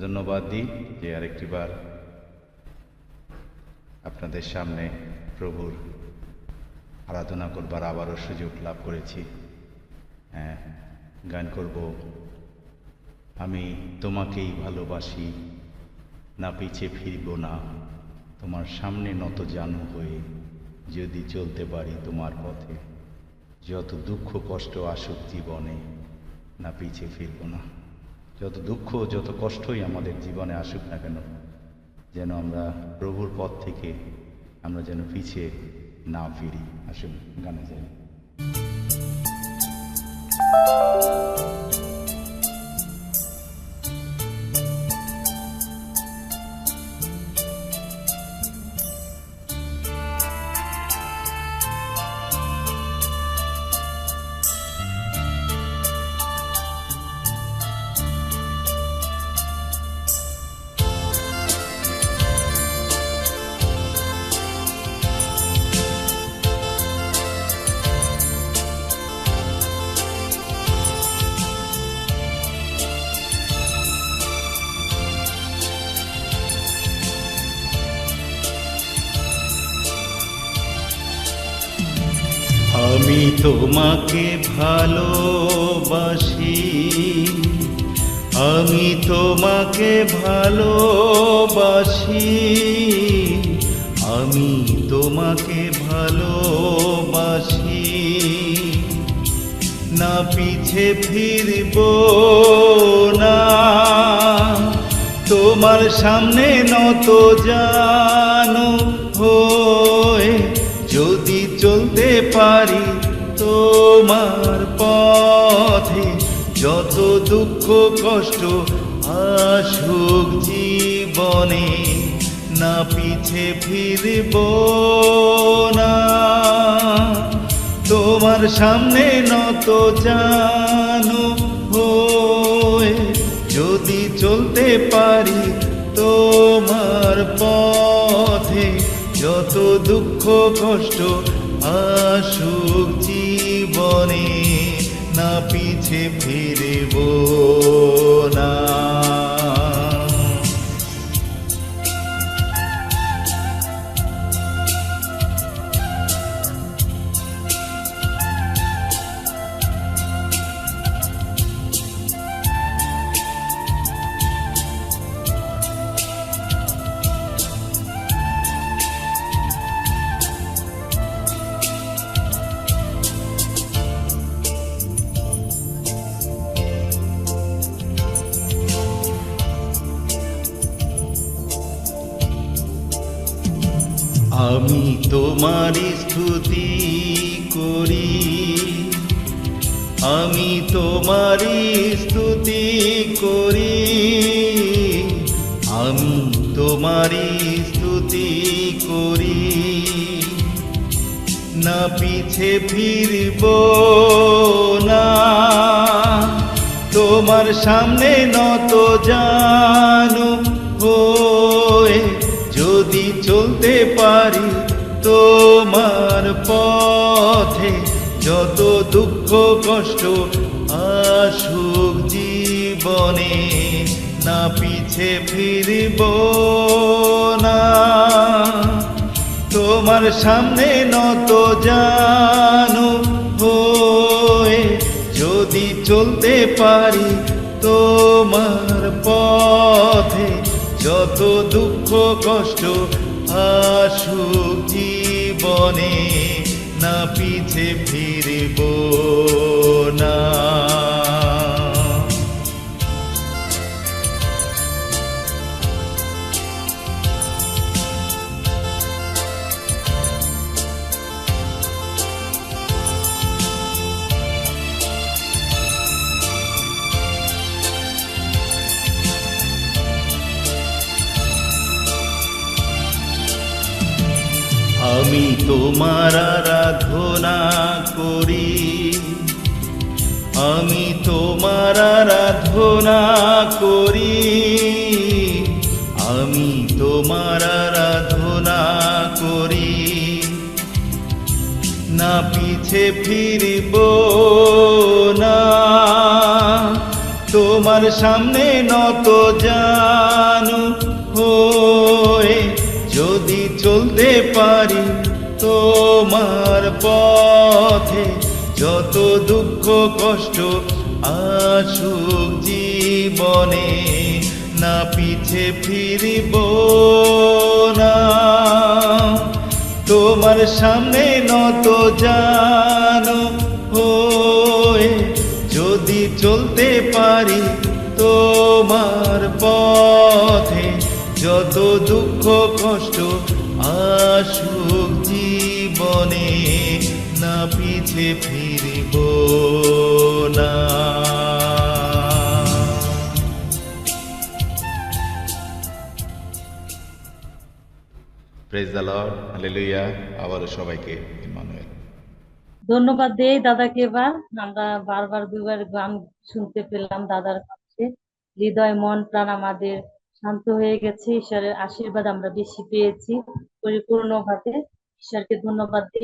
ধন্যবাদ দিই যে আরেকটি বার আপনাদের সামনে প্রভুর আরাধনা করবার আবারও সুযোগ লাভ করেছি। হ্যাঁ, গান করব। আমি তোমাকেই ভালোবাসি না পিছে ফিরব না। তোমার সামনে নত জানু হয়ে যদি চলতে পারি তোমার পথে যত দুঃখ কষ্ট আসুক জীবনে না পিছে ফিরব না। যত দুঃখ, যত কষ্টই আমাদের জীবনে আসুক না কেন, যেন আমরা প্রভুর পথ থেকে আমরা যেন পিছিয়ে না ফিরি। আসুন গানে যাই। আমি তোমাকে ভালোবাসি। আমি তোমাকে ভালোবাসি। আমি তোমাকে ভালোবাসি। না পিছে ফিরব না। তোমার সামনে নত জানো চলতে পারি তোমার পথে। যত দুঃখ, কষ্ট আসুক জীবনে, না পিছে ফিরব না। তোমার সামনে নত জানো যদি চলতে পারি তোমার পথে, যত দুঃখ, কষ্ট আসুক জীবনে না পিছে ফিরব না। আমি তোমার স্তুতি করি। আমি তোমার স্তুতি করি। আমি তোমার স্তুতি করি। না পিছে ফিরব না, তোমার সামনে নত জানো চলতে পারি তোমার পথে। যত দুঃখ, কষ্ট আসুক জীবনে, না পিছে ফিরব না। তোমার সামনে নত জানো হয়ে, যদি চলতে পারি তোমার পথে, যত দুঃখ, কষ্ট আসুক জীবনে না পিছে ফিরব না। আমি তোমার আরাধনা করি। আমি তোমার আরাধনা করি। আমি তোমার আরাধনা করি। না পিছে ফিরব না, তোমার সামনে নত জানু হয়ে যদি চলতে পারি তোমার পথে, যত দুঃখ, কষ্ট আসুক জীবনে, না পিছে ফিরিব না। তোমার সামনে নত জানো হয়ে, যদি চলতে পারি তোমার পথে যত দুঃখ কষ্ট আসুক জীবনে না পিছে ফিরিব না। প্রেজ দ্য লর্ড হালেলুয়া আবারও সবাইকে ইমানুয়েল। ধন্যবাদ দেই দাদাকে এবার। আমরা বারবার দুবার গান শুনতে পেলাম দাদার কাছে। হৃদয় মন প্রাণ আমাদের শান্ত হয়ে গেছে ঈশ্বরের আশীর্বাদ আমরা বেশি পেয়েছি। পরিপূর্ণভাবে ঈশ্বরকে ধন্যবাদ দিই।